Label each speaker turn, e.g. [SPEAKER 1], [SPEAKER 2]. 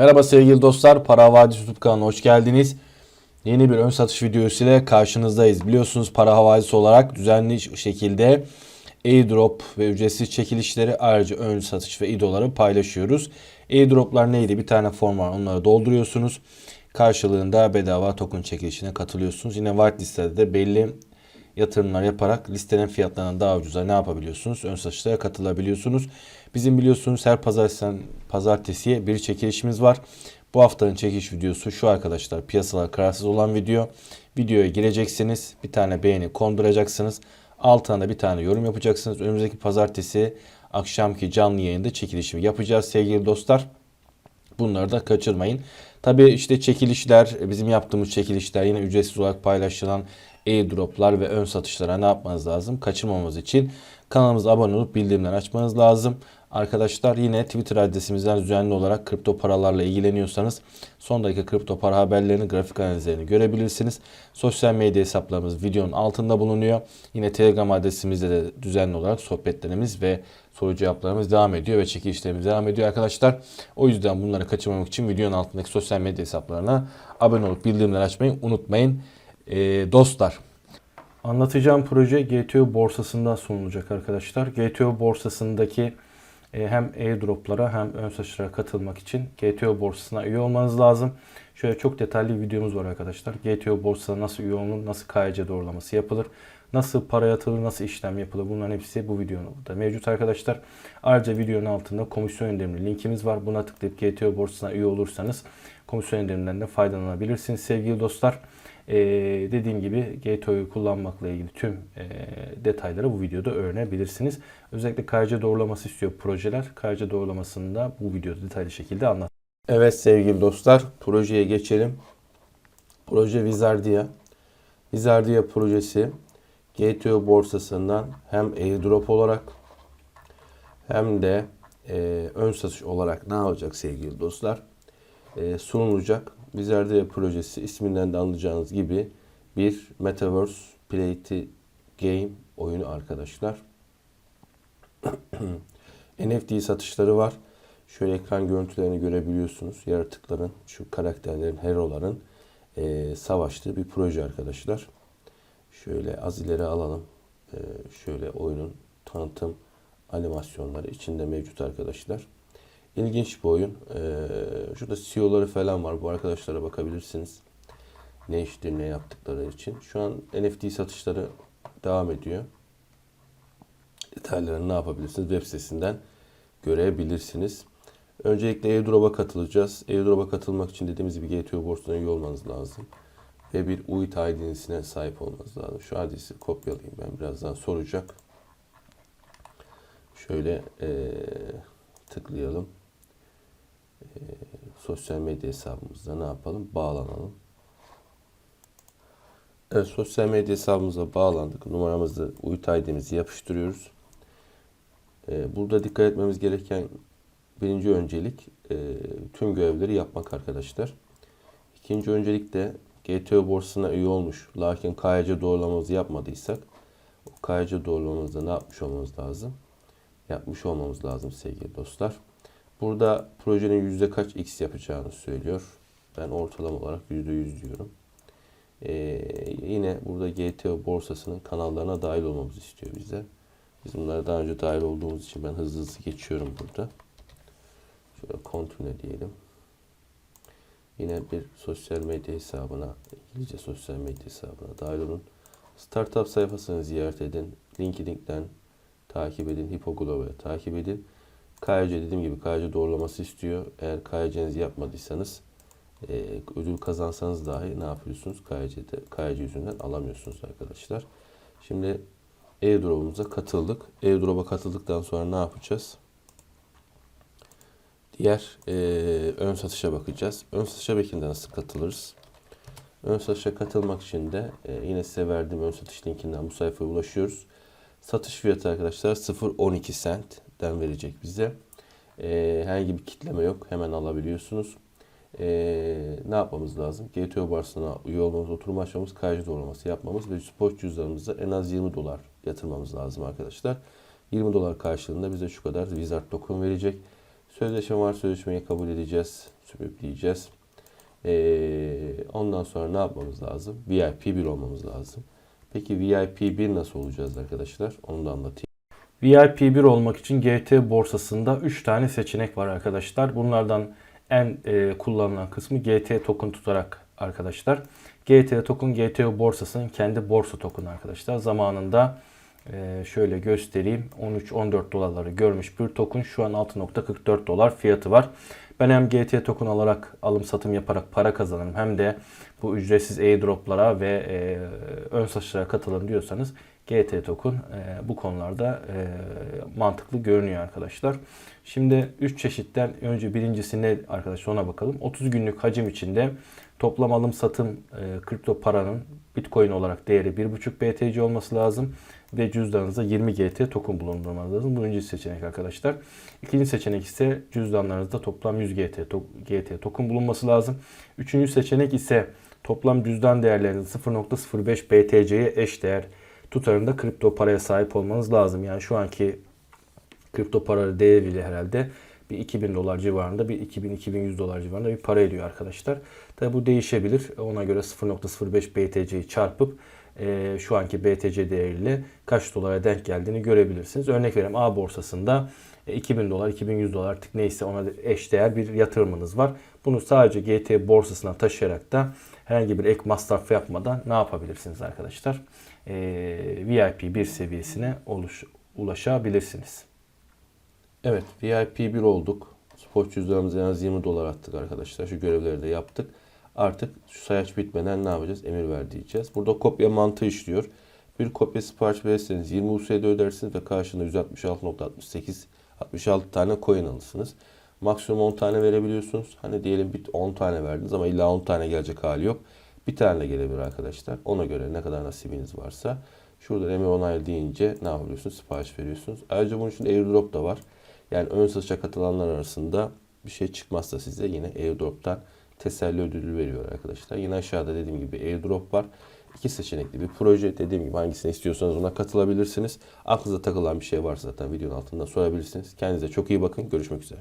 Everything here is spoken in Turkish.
[SPEAKER 1] Merhaba sevgili dostlar. Para Havadisi YouTube kanalına hoş geldiniz. Yeni bir ön satış videosu ile karşınızdayız. Biliyorsunuz Para Havadisi olarak düzenli şekilde airdrop ve ücretsiz çekilişleri ayrıca ön satış ve idoları paylaşıyoruz. Airdroplar neydi? Bir tane form var. Onları dolduruyorsunuz. Karşılığında bedava token çekilişine katılıyorsunuz. Yine whitelistede de belli yatırımlar yaparak listenin fiyatlarından daha ucuza ne yapabiliyorsunuz? Ön satışlara katılabiliyorsunuz. Bizim biliyorsunuz her pazartesi, pazartesiye bir çekilişimiz var. Bu haftanın çekiliş videosu şu arkadaşlar. Piyasalar kararsız olan video. Videoya gireceksiniz. Bir tane beğeni konduracaksınız. Altına da bir tane yorum yapacaksınız. Önümüzdeki pazartesi akşamki canlı yayında çekilişimi yapacağız sevgili dostlar. Bunları da kaçırmayın. Tabii işte çekilişler, bizim yaptığımız çekilişler yine ücretsiz olarak paylaşılan airdroplar ve ön satışlara ne yapmanız lazım? Kaçırmamamız için kanalımıza abone olup bildirimleri açmanız lazım. Arkadaşlar yine Twitter adresimizden düzenli olarak kripto paralarla ilgileniyorsanız son dakika kripto para haberlerini, grafik analizlerini görebilirsiniz. Sosyal medya hesaplarımız videonun altında bulunuyor. Yine Telegram adresimizde de düzenli olarak sohbetlerimiz ve soru cevaplarımız devam ediyor ve çekilişlerimiz devam ediyor arkadaşlar. O yüzden bunları kaçırmamak için videonun altındaki sosyal medya hesaplarına abone olup bildirimleri açmayı unutmayın. Ee, dostlar Anlatacağım proje GTO borsasında sunulacak arkadaşlar. GTO borsasındaki e, hem airdroplara hem ön satışlara katılmak için GTO borsasına üye olmanız lazım. Şöyle çok detaylı bir videomuz var arkadaşlar. GTO borsasına nasıl üye olunur, nasıl KYC doğrulaması yapılır, nasıl para yatırılır, nasıl işlem yapılır bunların hepsi bu videoda mevcut arkadaşlar. Ayrıca videonun altında komisyon indirimli linkimiz var. Buna tıklayıp GTO borsasına üye olursanız komisyon indiriminden de faydalanabilirsiniz sevgili dostlar. Ee, dediğim gibi GTO'yu kullanmakla ilgili tüm e, detayları bu videoda öğrenebilirsiniz. Özellikle KYC doğrulaması istiyor projeler. KYC doğrulamasını da bu videoda detaylı şekilde anlat. Evet sevgili dostlar projeye geçelim. Proje Wizardia. Wizardia projesi GTO borsasından hem airdrop olarak hem de e, ön satış olarak ne yapacak sevgili dostlar? E, sunulacak. Wizardia projesi isminden de anlayacağınız gibi bir Metaverse Play to Game oyunu arkadaşlar. NFT satışları var. Şöyle ekran görüntülerini görebiliyorsunuz. Yaratıkların, şu karakterlerin, heroların e, savaştığı bir proje arkadaşlar. Şöyle az ileri alalım. E, şöyle oyunun tanıtım animasyonları içinde mevcut arkadaşlar. İlginç bir oyun. Ee, şurada CEO'ları falan var. Bu arkadaşlara bakabilirsiniz. Ne iştir, ne yaptıkları için. Şu an NFT satışları devam ediyor. Detaylarını ne yapabilirsiniz? Web sitesinden görebilirsiniz. Öncelikle airdrop'a katılacağız. Airdrop'a katılmak için dediğimiz gibi GTO borsasına üye olmanız lazım. Ve bir UIT ID'sine sahip olmanız lazım. Şu adresi kopyalayayım ben birazdan soracak. Şöyle ee, tıklayalım. Ee, sosyal medya hesabımızda ne yapalım? Bağlanalım. Evet, sosyal medya hesabımıza bağlandık. Numaramızı, UIT ID'mizi yapıştırıyoruz. Ee, burada dikkat etmemiz gereken birinci öncelik e, tüm görevleri yapmak arkadaşlar. İkinci öncelik de GTO borsasına üye olmuş. Lakin KYC doğrulamamızı yapmadıysak o KYC doğrulamamızda ne yapmış olmamız lazım? Yapmış olmamız lazım sevgili dostlar. Burada projenin yüzde kaç x yapacağını söylüyor. Ben ortalama olarak yüzde yüz diyorum. Ee, yine burada GTO borsasının kanallarına dahil olmamızı istiyor bize. Biz bunlara daha önce dahil olduğumuz için ben hızlı hızlı geçiyorum burada. Şöyle continue diyelim. Yine bir sosyal medya hesabına, İngilizce sosyal medya hesabına dahil olun. Startup sayfasını ziyaret edin. LinkedIn'den takip edin. Hipogloba'yı takip edin. KYC dediğim gibi KYC doğrulaması istiyor. Eğer KYC'nizi yapmadıysanız e, ödül kazansanız dahi ne yapıyorsunuz? KYC'de, KYC yüzünden alamıyorsunuz arkadaşlar. Şimdi airdrop'umuza katıldık. Airdrop'a katıldıktan sonra ne yapacağız? Diğer e, ön satışa bakacağız. Ön satışa belki nasıl katılırız? Ön satışa katılmak için de e, yine size verdiğim ön satış linkinden bu sayfaya ulaşıyoruz. Satış fiyatı arkadaşlar 0.12 cent'den verecek bize. E, herhangi bir kitleme yok. Hemen alabiliyorsunuz. E, ne yapmamız lazım? GTO borsasına üye olmamız, oturum açmamız, KYC doğrulaması yapmamız ve spot cüzdanımıza en az 20 dolar yatırmamız lazım arkadaşlar. 20 dolar karşılığında bize şu kadar Wizard token verecek. Sözleşme var. Sözleşmeyi kabul edeceğiz. Sürükleyeceğiz. Ee, ondan sonra ne yapmamız lazım? VIP 1 olmamız lazım. Peki VIP 1 nasıl olacağız arkadaşlar? Onu da anlatayım.
[SPEAKER 2] VIP 1 olmak için GT borsasında 3 tane seçenek var arkadaşlar. Bunlardan en e, kullanılan kısmı GT token tutarak arkadaşlar. GT token GTO borsasının kendi borsa token arkadaşlar. Zamanında e, şöyle göstereyim 13-14 dolarları görmüş bir token şu an 6.44 dolar fiyatı var. Ben hem GT token alarak alım satım yaparak para kazanırım hem de bu ücretsiz airdroplara ve e, ön satışlara katılın diyorsanız GT token e, bu konularda e, mantıklı görünüyor arkadaşlar. Şimdi 3 çeşitten önce birincisi ne arkadaşlar ona bakalım. 30 günlük hacim içinde toplam alım satım e, kripto paranın Bitcoin olarak değeri 1.5 BTC olması lazım ve cüzdanınızda 20 GT token bulundurmanız lazım. Bu birinci seçenek arkadaşlar. İkinci seçenek ise cüzdanlarınızda toplam 100 GT, to- GT token bulunması lazım. Üçüncü seçenek ise toplam cüzdan değerleriniz 0.05 BTC'ye eş değer tutarında kripto paraya sahip olmanız lazım. Yani şu anki kripto para değeriyle herhalde bir 2000 dolar civarında bir 2000-2100 dolar civarında bir para ediyor arkadaşlar. Tabi bu değişebilir. Ona göre 0.05 BTC'yi çarpıp e, şu anki BTC değeriyle kaç dolara denk geldiğini görebilirsiniz. Örnek vereyim A borsasında e, 2000 dolar, 2100 dolar artık neyse ona eş değer bir yatırımınız var. Bunu sadece GT borsasına taşıyarak da herhangi bir ek masraf yapmadan ne yapabilirsiniz arkadaşlar? E, VIP 1 seviyesine oluş, ulaşabilirsiniz.
[SPEAKER 1] Evet VIP 1 olduk. Spot cüzdanımıza en az 20 dolar attık arkadaşlar. Şu görevleri de yaptık. Artık şu sayaç bitmeden ne yapacağız? Emir ver diyeceğiz. Burada kopya mantığı işliyor. Bir kopya sipariş verirseniz 20 USD ödersiniz ve karşında 166.68 66 tane coin alırsınız. Maksimum 10 tane verebiliyorsunuz. Hani diyelim bir 10 tane verdiniz ama illa 10 tane gelecek hali yok. Bir tane gelebilir arkadaşlar. Ona göre ne kadar nasibiniz varsa. Şurada emir onaylı deyince ne yapıyorsunuz? Sipariş veriyorsunuz. Ayrıca bunun için airdrop da var. Yani ön satışa katılanlar arasında bir şey çıkmazsa size yine airdrop'tan teselli ödülü veriyor arkadaşlar. Yine aşağıda dediğim gibi airdrop var. İki seçenekli bir proje. Dediğim gibi hangisini istiyorsanız ona katılabilirsiniz. Aklınıza takılan bir şey varsa zaten videonun altında sorabilirsiniz. Kendinize çok iyi bakın. Görüşmek üzere.